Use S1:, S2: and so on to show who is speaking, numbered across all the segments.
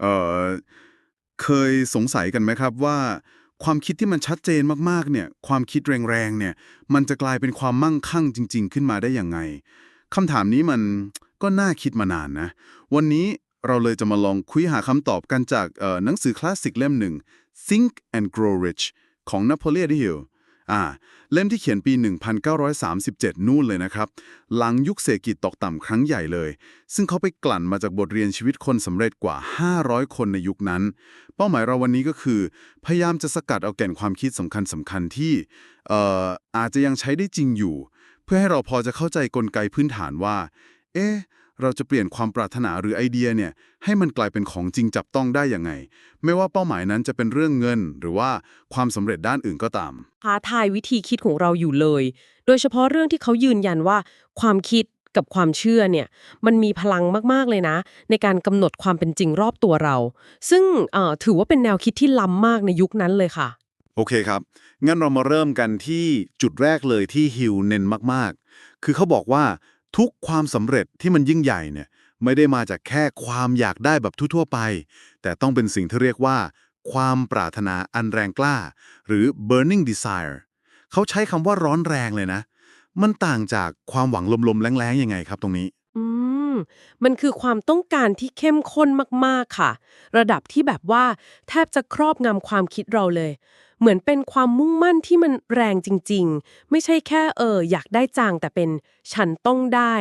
S1: เอ่อเคยสงสัยกันไหมครับว่า ความคิดที่มันชัดเจนมากๆเนี่ยความคิดแรงๆเนี่ยมันจะกลายเป็นความมั่งคั่งจริง ๆ ขึ้นมาได้ยังไงคำถามนี้มันก็น่าคิดมานานนะ วันนี้เราเลยจะมาลองคุยหาคำตอบกันจากหนังสือคลาสสิกเล่มหนึ่ง Think and Grow Rich ของ Napoleon Hill อ่า เล่มที่เขียนปี 1937 นู่นเลยนะครับ หลังยุคเศรษฐกิจตกต่ำครั้งใหญ่เลย ซึ่งเขาไปกลั่นมาจากบทเรียนชีวิตคนสำเร็จกว่า 500 คนในยุคนั้น เป้าหมายเราวันนี้ก็คือ พยายามจะสกัดเอาแก่นความคิดสำคัญสำคัญๆที่เอ่ออาจจะยังใช้ได้จริงอยู่ เพื่อให้เราพอจะเข้าใจกลไกพื้นฐานว่า เอ๊ะ เราจะเปลี่ยนความปรารถนาหรือไอเดียเนี่ยให้มันกลายเป็นของจริงจับต้องได้ยังไง ไม่ว่าเป้าหมายนั้นจะเป็นเรื่องเงิน หรือว่าความสำเร็จด้านอื่นก็ตาม
S2: ท้าทายวิธีคิดของเราอยู่เลย โดยเฉพาะเรื่องที่เขายืนยันว่าความคิดกับความเชื่อเนี่ยมันมีพลังมากๆเลยนะ ในการกำหนดความเป็นจริงรอบตัวเรา ซึ่งเอ่อถือว่าเป็นแนวคิดที่ล้ำมากในยุคนั้นเลยค่ะ
S1: โอเคครับ งั้นเรามาเริ่มกันที่จุดแรกเลยที่ฮิวเน้นมากๆ คือเขาบอกว่า ทุกความสำเร็จที่มันยิ่งใหญ่เนี่ยไม่ได้มาจากแค่ความอยากได้แบบทั่วๆไป แต่ต้องเป็นสิ่งที่เรียกว่า ความปรารถนาอันแรงกล้า หรือ burning desire เขาใช้คำว่าร้อนแรงเลยนะ มันต่างจากความหวังลมๆแรงๆยังไงครับตรงนี้
S2: อืม มันคือความต้องการที่เข้มข้นมากๆค่ะ ระดับที่แบบว่าแทบจะครอบงำความคิดเราเลย เหมือนเป็นความมุ่งมั่นที่มันแรงจริง ๆ ไม่ใช่แค่เอออยากได้จังแต่เป็นฉันต้องได้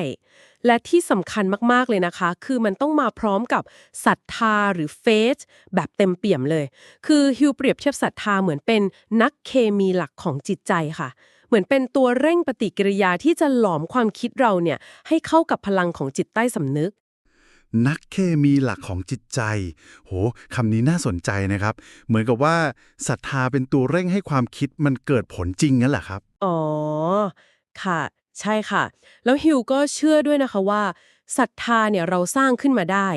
S2: และที่สำคัญมากๆเลยนะคะ คือมันต้องมาพร้อมกับศรัทธาหรือเฟสแบบเต็มเปี่ยมเลย คือฮิวเปรียบเทียบศรัทธาเหมือนเป็นนักเคมีหลักของจิตใจค่ะเหมือนเป็นตัวเร่งปฏิกิริยาที่จะหลอมความคิดเราเนี่ยให้เข้ากับพลังของจิตใต้สำนึก
S3: นักเคมีหลักของจิตใจ โหคำนี้น่าสนใจนะครับ เหมือนกับว่าศรัทธาเป็นตัวเร่งให้ความคิดมันเกิดผลจริงนั่นแหละครับ
S2: อ๋อ ค่ะ ใช่ค่ะ แล้วฮิวก็เชื่อด้วยนะคะว่าศรัทธาเนี่ยเราสร้างขึ้นมาได้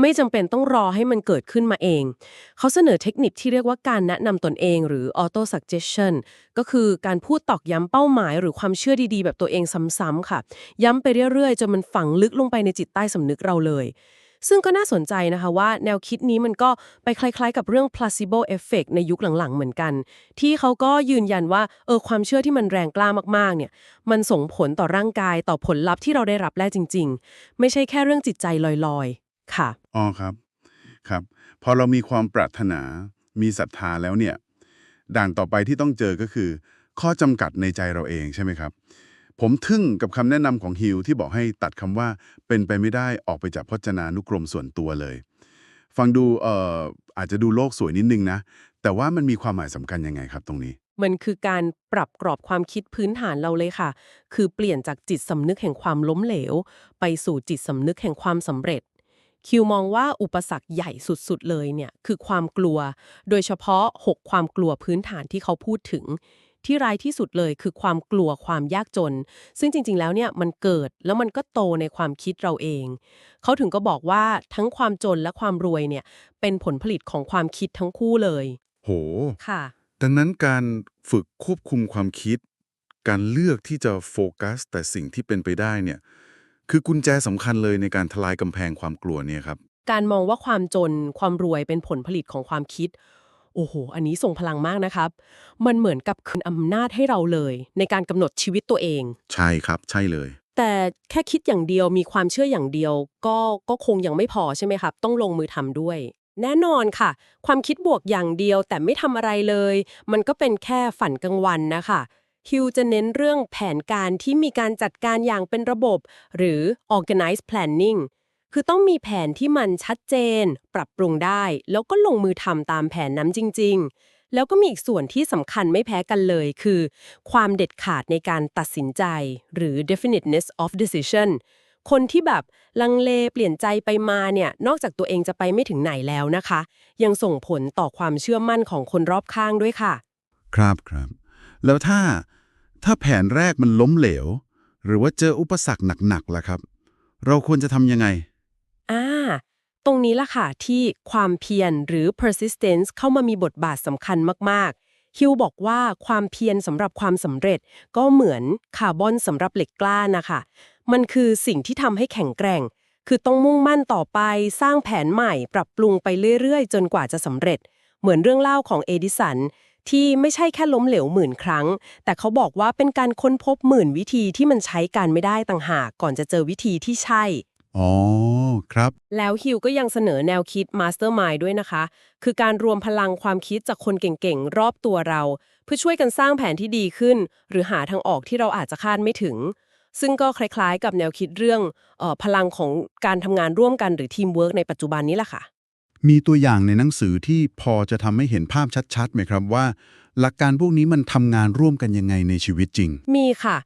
S2: ไม่จำเป็นต้องรอให้มันเกิดขึ้นมาเอง เขาเสนอเทคนิคที่เรียกว่าการแนะนำตนเองหรือ auto suggestion ก็คือการพูดตอกย้ำเป้าหมาย หรือความเชื่อดีๆ แบบตัวเองซ้ำๆค่ะ ย้ำไปเรื่อยๆจนมันฝังลึกลงไปในจิตใต้สำนึกเราเลย ซึ่งก็น่าสนใจนะคะว่าแนวคิดนี้มันก็ไปคล้ายๆ กับเรื่อง placebo effect ในยุคหลังๆ เหมือนกัน ที่เขาก็ยืนยันว่าเออความเชื่อที่มันแรงกล้ามากๆเนี่ยมันส่งผลต่อร่างกายต่อผลลัพธ์ที่เราได้รับได้จริง ๆ ไม่ใช่แค่เรื่องจิตใจลอยๆ ค่ะ
S1: อ๋อครับ ครับ พอเรามีความปรารถนา มีศรัทธาแล้วเนี่ย ด่านต่อไปที่ต้องเจอก็คือ ข้อจำกัดในใจเราเองใช่ไหมครับ ผมทึ่งกับคำแนะนำของฮิวที่บอกให้ตัดคำว่าเป็นไปไม่ได้ออกไปจากพจนานุกรมส่วนตัวเลย ฟังดูเอ่ออาจจะดูโลกสวยนิดนึงนะ แต่ว่ามันมีความหมายสำคัญยังไงครับตรงนี้
S2: มันคือการปรับกรอบความคิดพื้นฐานเราเลยค่ะ คือเปลี่ยนจากจิตสำนึกแห่งความล้มเหลว ไปสู่จิตสำนึกแห่งความสำเร็จ คิวมองว่าอุปสรรคใหญ่สุดๆเลยเนี่ยคือความกลัว โดยเฉพาะ 6 ความกลัวพื้นฐานที่เขาพูดถึง ที่ร้ายที่สุดเลยคือความกลัวความยากจน ซึ่งจริงๆแล้วเนี่ยมันเกิดแล้วมันก็โตในความคิดเราเอง เขาถึงก็บอกว่าทั้งความจนและความรวยเนี่ยเป็นผลผลิตของความคิดทั้งคู่เลย
S1: โห
S2: ค่ะ
S1: ดังนั้นการฝึกควบคุมความคิด การเลือกที่จะโฟกัสแต่สิ่งที่เป็นไปได้เนี่ย คือกุญแจสำคัญเลยในการทลายกำแพงความกลัวเนี่ยครับ
S2: การมองว่าความจนความรวยเป็นผลผลิตของความคิด โอ้โห อันนี้ส่งพลังมากนะครับ มันเหมือนกับคืนอำนาจให้เราเลย ในการกำหนดชีวิตตัวเอง
S1: ใช่ครับ ใช่เลย
S2: แต่แค่คิดอย่างเดียวมีความเชื่ออย่างเดียว ก็ก็คงยังไม่พอใช่ไหมครับ ต้องลงมือทำด้วย แน่นอนค่ะ ความคิดบวกอย่างเดียวแต่ไม่ทำอะไรเลย มันก็เป็นแค่ฝันกลางวันนะคะ ฮิวจะเน้นเรื่องแผนการที่มีการจัดการอย่างเป็นระบบ หรือ organized planning คือต้องมีแผนที่มันชัดเจน ปรับปรุงได้ แล้วก็ลงมือทำตามแผนนั้นจริง ๆ แล้วก็มีอีกส่วนที่สำคัญไม่แพ้กันเลย คือ ความเด็ดขาดในการตัดสินใจ หรือ definiteness of decision คนที่แบบลังเลเปลี่ยนใจไปมาเนี่ย นอกจากตัวเองจะไปไม่ถึงไหนแล้วนะคะ ยังส่งผลต่อความเชื่อมั่นของคนรอบข้างด้วยค่ะ
S1: ครับครับ แล้วถ้า ถ้าแผนแรกมันล้มเหลว หรือว่าเจออุปสรรคหนักๆล่ะครับ เราควรจะทำยังไง
S2: อ่า ตรงนี้ล่ะค่ะ ที่ความเพียรหรือ persistence เข้ามามีบทบาทสำคัญมากๆ ฮิวบอกว่าความเพียรสำหรับความสำเร็จ ก็เหมือนคาร์บอนสำหรับเหล็กกล้านะคะ มันคือสิ่งที่ทำให้แข็งแกร่ง คือต้องมุ่งมั่นต่อไป สร้างแผนใหม่ ปรับปรุงไปเรื่อยๆ จนกว่าจะสำเร็จ เหมือนเรื่องเล่าของเอดิสัน ที่ไม่ใช่แค่ล้มเหลวหมื่นครั้ง แต่เขาบอกว่าเป็นการค้นพบหมื่นวิธีที่มันใช้การไม่ได้ต่างหากก่อนจะเจอวิธีที่ใช่
S1: อ๋อ ครับ
S2: แล้วฮิวก็ยังเสนอแนวคิด Mastermind ด้วยนะคะ คือการรวมพลังความคิดจากคนเก่งๆ รอบตัวเรา เพื่อช่วยกันสร้างแผนที่ดีขึ้น หรือหาทางออกที่เราอาจจะคาดไม่ถึง ซึ่งก็คล้ายๆ กับแนวคิดเรื่องเออพลังของการทำงานร่วมกันหรือทีมเวิร์กในปัจจุบันนี้แหละค่ะ
S1: มีตัวอย่างในหนังสือที่พอจะทำให้เห็นภาพชัดๆไหมครับว่า หลักการพวกนี้มันทำงานร่วมกันยังไงในชีวิตจริง
S2: มีค่ะ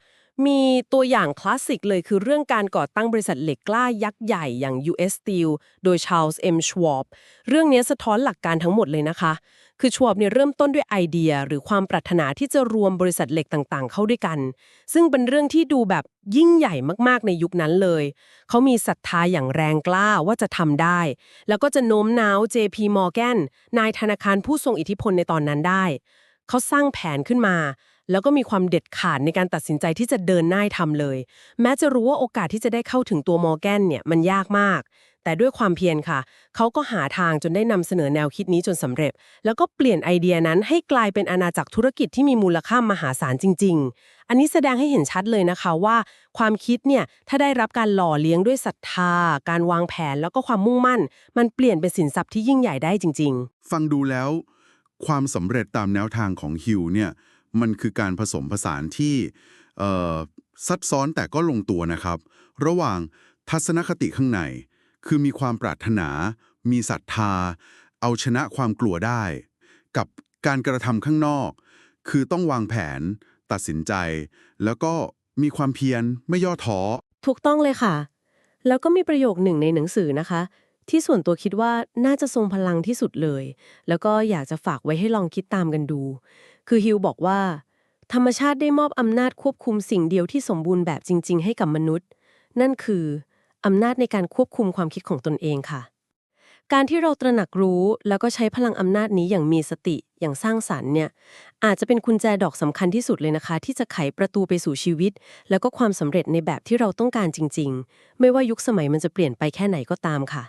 S2: มีตัวอย่างคลาสสิกเลยคือเรื่องการก่อตั้งบริษัทเหล็กกล้ายักษ์ใหญ่อย่าง US Steel โดย Charles M. Schwab เรื่องนี้สะท้อนหลักการทั้งหมดเลยนะคะ คือ Schwab เนี่ยเริ่มต้นด้วยไอเดีย หรือความปรารถนาที่จะรวมบริษัทเหล็กต่างๆ เข้าด้วยกัน ซึ่งเป็นเรื่องที่ดูแบบยิ่งใหญ่มากๆในยุคนั้นเลย เขามีศรัทธาอย่างแรงกล้าว่าจะทำได้ แล้วก็จะโน้มน้าว JP Morgan นายธนาคารผู้ทรงอิทธิพลในตอนนั้นได้ เขาสร้างแผนขึ้นมา แล้วก็มีความเด็ดขาดในการตัดสินใจที่จะเดินหน้าทำเลย แม้จะรู้ว่าโอกาสที่จะได้เข้าถึงตัวมอร์แกนเนี่ยมันยากมาก แต่ด้วยความเพียรค่ะ เขาก็หาทางจนได้นำเสนอแนวคิดนี้จนสำเร็จ แล้วก็เปลี่ยนไอเดียนั้นให้กลายเป็นอาณาจักรธุรกิจที่มีมูลค่ามหาศาลจริง ๆ อันนี้แสดงให้เห็นชัดเลยนะคะว่า ความคิดเนี่ยถ้าได้รับการหล่อเลี้ยงด้วยศรัทธา การวางแผนแล้วก็ความมุ่งมั่น มันเปลี่ยนเป็นสินทรัพย์ที่ยิ่งใหญ่ได้จริง ๆ
S1: ฟังดูแล้ว ความสำเร็จตามแนวทางของฮิวเนี่ยมันคือการผสมผสานที่ซับซ้อนแต่ก็ลงตัวนะครับ ระหว่างทัศนคติข้างใน คือมีความปรารถนา มีศรัทธา เอาชนะความกลัวได้ กับการกระทำข้างนอก คือต้องวางแผน ตัดสินใจ แล้วก็มีความเพียรไม่ย่อท้อ
S2: ถูกต้องเลยค่ะ แล้วก็มีประโยคหนึ่งในหนังสือนะคะ ที่ส่วนตัวคิดว่าน่าจะทรงพลังที่สุดเลย แล้วก็อยากจะฝากไว้ให้ลองคิดตามกันดู คือฮิวบอกว่า ธรรมชาติได้มอบอำนาจควบคุมสิ่งเดียวที่สมบูรณ์แบบจริง ๆ ให้กับมนุษย์ นั่นคือ อำนาจในการควบคุมความคิดของตนเองค่ะ การที่เราตระหนักรู้แล้วก็ใช้พลังอำนาจนี้อย่างมีสติอย่างสร้างสรรค์เนี่ยอาจจะเป็นกุญแจดอกสำคัญที่สุดเลยนะคะ ที่จะไขประตูไปสู่ชีวิต แล้วก็ความสำเร็จในแบบที่เราต้องการจริง ๆ ไม่ว่ายุคสมัยมันจะเปลี่ยนไปแค่ไหนก็ตามค่ะ